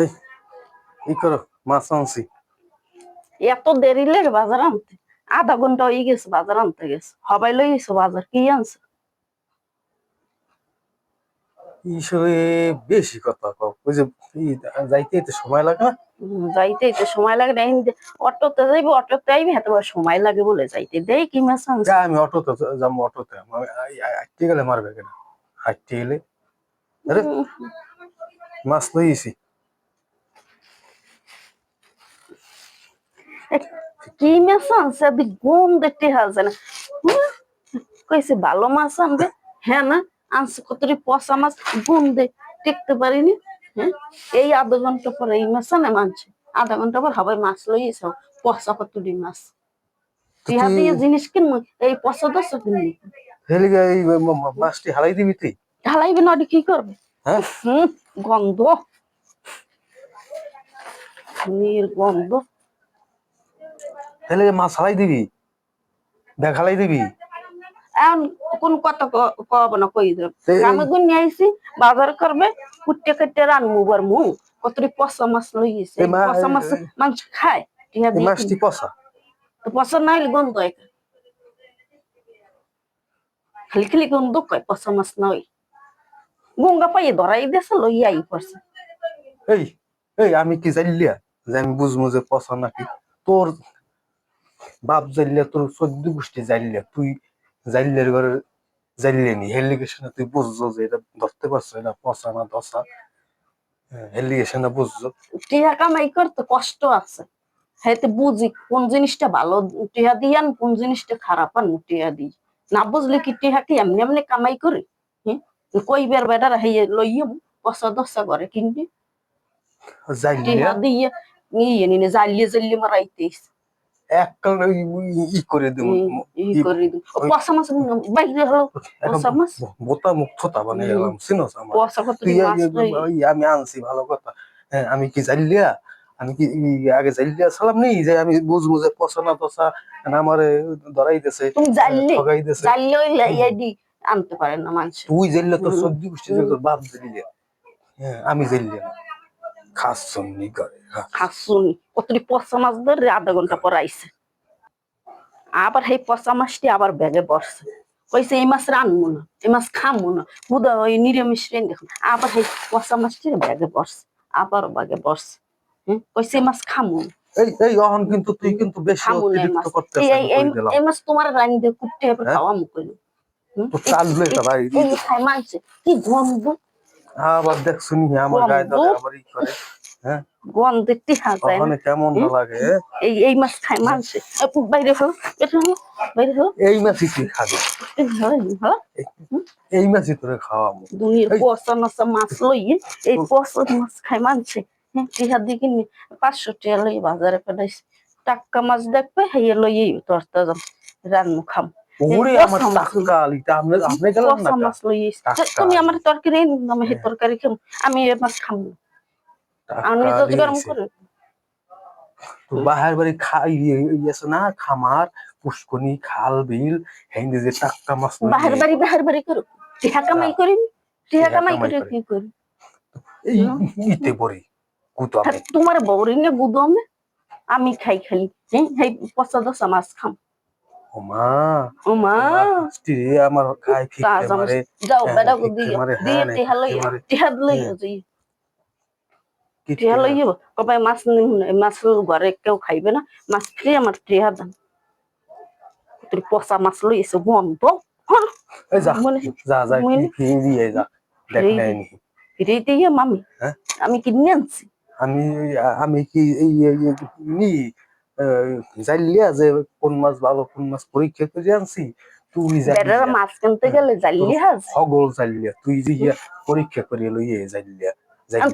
এই ই করো মাছ আনছি। এত দেরি লেগে বাজার আনতে। আধা ঘণ্টা হয়ে গেছে বাজার আনতে গেছে। সবাই লই গেছে বাজার কি আনছে? এইসবে বেশি কথা কও ওই যে ই যাইতে এতে সময় লাগে না। উম, যাইতে তো সময় লাগে না অটোতে যাইবো অটোতে আইবি এত সময় লাগে বলে যাইতে। দেই কি মাছ আনছে? যা আমি অটোতে যাব অটোতে। আমি গেলে মারবে কেন? হাঁটতে গেলে? মাছ লইছি কি মাছ আনছে আদি গুম দেখতে হাজে না। কইছে ভালো মাছ আনবে? হ্যাঁ না? আনছে কতটি পচা মাছ? গুম দে টেকতে পারিনি। হ্যাঁ? এই আধা ঘণ্টা পরে এই মাছ আনে মানছে। আধা ঘণ্টা পর সবাই মাছ লই এসো। পচা কতটি মাছ? ইহা দিয়ে জিনিস কিনবো? এই পচা দশ কিনবি? হেলিগে এই ম- ম- মাছটি হালাই দিবি তুই? ঢালাইবে না কি করবে? হ্যাঁ? গন্ধ। নীল হেলিগে মাছ হালাই দিবি? হালাই দিবি? এখন কোন কথা কব না কই আমি গুণ নিয়ে আইছি বাজার করবে কুটে কুটে রানমু বার মু কতরি পচা মাছ লই গেছে পচা মাছ মাংস খায় মাছটি পচা? তো পচা নাই গন্ধ হয় খালি খালি গন্ধ কয় পচা মাছ নয় গঙ্গা পাইয়ে ধরাই দিয়েছে লই আই পড়ছে। এই এই আমি কি জানলিয়া যে আমি বুঝব যে পচা নাকি? তোর বাপ জানলিয়া তোর চোদ্দ গোষ্ঠী জানলিয়া তুই জানলিয়ার ঘরে জানলে নি হেলিগেশনে তুই বুঝছ যে এটা ধরতে পারছ এটা পচা না দশা হেলিগেশনে বুঝছ। টিহা কামাই করতে কষ্ট আছে। হাইতে বুঝি কোন জিনিসটা ভালো টিহা দিয়ান কোন জিনিসটা খারাপ আন টিহা দিই। না বুঝলে কি টিহা কি এমনি এমনি কামাই করে? হ্যাঁ কইবার বেটার হাইয়ে লইয়ে পয়সা দশা করে জানলিয়া টিহা দিয়ে নিয়ে নিনে জালিয়ে জালিয়ে মারাইতেস এক কাল ই করে দেবো। ই করে দিন পয়সা মাছ বাইরে হলো পয়সা মাছ? বোতা মুক্ততা গেলাম। আমার পয়সা কত আমি আনছি ভালো কথা। হ্যাঁ, আমি কি জানলিয়া আমি কি আগে জানলিয়া সালাম নেই? যে আমি বুঝব যে পছনা তসা আমার ধরাই দিছে তুমি জানলে ঠগাই দিছে জানলে ওই লাইয়াডি আনতে পারে না মানুষ। তুই জানলে তোর। সর্দি গোষ্ঠী তোর বাপ জানলিয়া হ্যাঁ আমি জানলিয়া না খাস সন্নি করে হ্যাঁ। কতটি পচা মাছ ধরে আধা ঘণ্টা পর আইছে। আবার সেই পচা মাছটি আবার ব্যাগে বসছে। কইছে এই মাছ রানবো না এই মাছ খামো না বুধা ওই নিরামিষ রেন দেখুন। আবার সেই পচা মাছটি ব্যাগে বসছে আবার ব্যাগে বসছে। হ্যাঁ কইছে এই মাছ খামো না। এই এই অহন কিন্তু তুই কিন্তু বেশি অতিরিক্ত করতে এই এই- মাছ তোমার রানি দিয়ে কুটতে হবে হ্যাঁ? খাওয়া তো এটা ভাই। কি গন্ধ। আবার দেখ শুনি আমার গায়ে ধরে আবার ই করে। হ্যাঁ? গন্ধ না। ওখানে কেমন লাগে? এই এই মাছ খাই মানছে বাইরে হলো বাইরে হলো এই মাছই তুই খাবি। এই মাছই তোরে খাওয়াবো। দুনিয়ার পচা নচা মাছ লইয়ে এই পচা মাছ খাই মানছে। হ্যাঁ টিহা দিয়ে কিনে পাঁচশো টিয়া লই বাজারে পেলাইছে। টাক্কা মাছ দেখবে হেয়ে লইয়ে তরতা যাম রান্নু খাম। ওরে আমার। টাকা আপনি আপনি গেলেন না তুমি আমার তরকারি আমি হ্যাঁ। সেই তরকারি খাম আমি এবার খাম আমি টাকা তো গরম করে। তো বাহার বাড়ি খাই ইয়েছে না খামার পুষ্কনি খাল বিল হেন্দি যে মাছ বাহার বাড়ি বাহার বাড়ি করো। টিহা কামাই করি টিহা কামাই করে। কি করি? এই ইতে পড়ি কুতো আমি তোমার বউরি না গুদমে আমি খাই খালি। হ্যাঁ এই পচা দশা মাছ খাম। ও মা ও মা স্ত্রী আমার খাই ফিকে মারে যাও হ্যাঁ, বেড়া ভিক্ষে দিয়ে দিয়ে টিহা লই টিহা লই। যাই। টিহা লই যাব কবাই মাছ মাছ ঘরে কেউ খাইবে না। মাছ ফ্রি আমার টিহা দাম তুই পচা মাছ লই এসে বন্ধ। হ্যাঁ এই যা যা যা মনে- দিয়ে যা। দেখ নাই নি। ফিরে দিয়ে মামি। হ্যাঁ? আমি কিনে আনছি। আমি আমি কি এই নি জানলিয়া যে কোন মাছ ভালো কোন মাছ পরীক্ষা করে আনছি তুই মাছ কিনতে গেলে হাজ হগল জানলিয়া তুই যে ইয়া পরীক্ষা করে লইয়ে জানলিয়া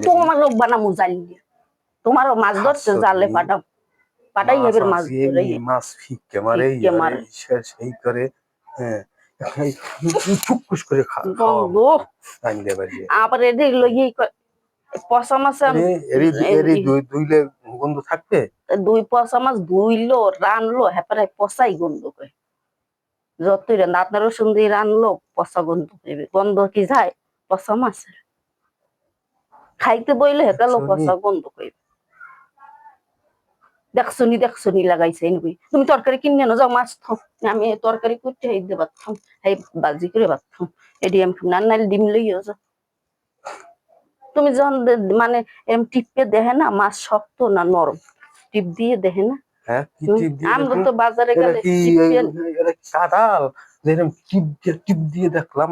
তোমার লোক বানামু জাল্লি তোমারও মাছ ধরতে। জালে পাঠাও পাঠাই এবার মাছ ধরে মাছ ফিকে মারে সেই করে হ্যাঁ ফুকুস করে খা আবার এদের লইয়ে পচা মাছ এরি এরি দুই দুইলে গন্ধ থাকবে? দুই পচা মাছ ধুইলো রানলো হেপারে পচাই গন্ধ করে। যতই রান আপনার রসুন দিয়ে রানলো পচা গন্ধ করবে গন্ধ কি যায়? পচা মাছের। খাইতে বইলে শুনি। পচা গন্ধ কইবে। দেখছনি দেখছনি লাগাইছে এনবি। তুমি তরকারি কিনে না যাও মাছ থাও আমি তরকারি করতে এই দে ভাত এই বাজি করে ভাত খাম। এডি আমি খাম না নাইলে ডিম লইও যাও। তুমি যখন মানে এম টিপে দেখে না মাছ শক্ত না নরম? টিপ দিয়ে দেখে না? হ্যাঁ আমরা? তো বাজারে গেলে টিপে যেরকম দিয়ে টিপ দিয়ে দেখলাম।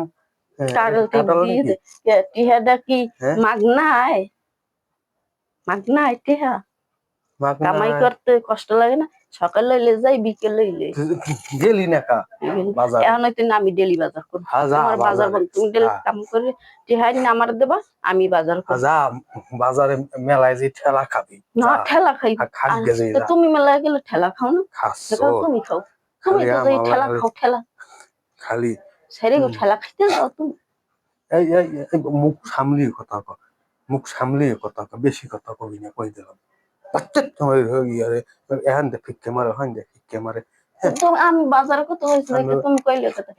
হ্যাঁ, টিপ দিয়ে টিহাটা কি হ্যাঁ? মাগনায়? মাগনায় টিহা? কামাই করতে কষ্ট লাগে না? সকালে লইলে যাই বিকেলে গেলি না কা? বাজার। এখন হয়তো আমি ডেলি বাজার করব। হ্যাঁ, আমার বাজার তুমি ডেলি হ্যাঁ। কাম করে টিহাই না আমার দেবা আমি বাজার করব। যা বাজারে মেলায় যে ঠেলা খাবি। না ঠেলা খাই। তুমি মেলায় গেলে ঠেলা খাও না? খাস তুমি খাও। তুমি তো খালি যাই ঠেলা খাও ঠেলা। খালি সেরে ঠেলা খাইতে যাও তুমি। এই মুখ সামলিয়ে কথা মুখ সামলিয়ে কথা বেশি কথা কবি না কই দিলাম। বাচ্চা তোমার ইয়ারে এহান দে ফিক্কে মারে হান দে ফিক্কে মারে। আমি বাজার করতে হয়েছে আমি- তুমি কইলে কথা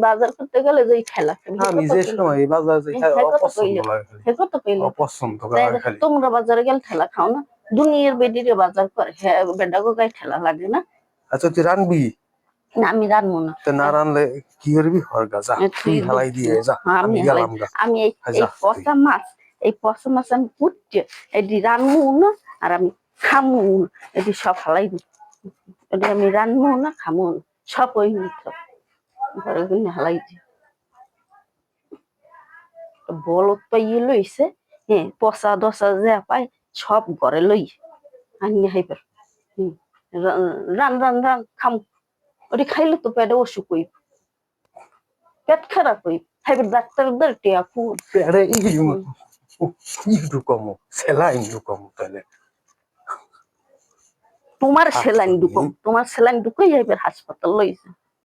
বাজার করতে গেলে যে ঠেলা আমি যে সময় বাজার হ্যাঁ, কথা তো অপছন্দ লাগে খালি। কইলে। অপছন্দ তাই খালি। তোমরা বাজারে গেলে ঠেলা খাও না। দুনিয়ার বেডিরে বাজার করে হ্যাঁ বেডাগো গায়ে ঠেলা লাগে না। আচ্ছা তুই রানবি? না আমি রানবো না। তো না রানলে কি করবি? হর তুই হেলাই দিয়ে যা হ্যাঁ, আমি আমি গেলাম আমি এই হ্যাঁ, পচা মাছ এই পচা মাছ আমি পুটছে এটি রানবো না। আর আমি খামু। এটি সব হালাই এটি আমি রানবো না খামু। সব ওই নিত হালাই দিই। বলত পাইয়ে লইছে হ্যাঁ পচা দশা যা পায় সব ঘরে লই। আনি হাইবার রান রান রান খাম। ওটি খাইলে তো পেটে অসুখ হইব। পেট খারাপ হইব। হাইবার ডাক্তারদের টিয়া কম। সেলাই একটু কম তাহলে তোমার আচ্ছা, সেলাইন ঢুকো তোমার সেলাইন দুকোই এবার হাসপাতাল লইছে।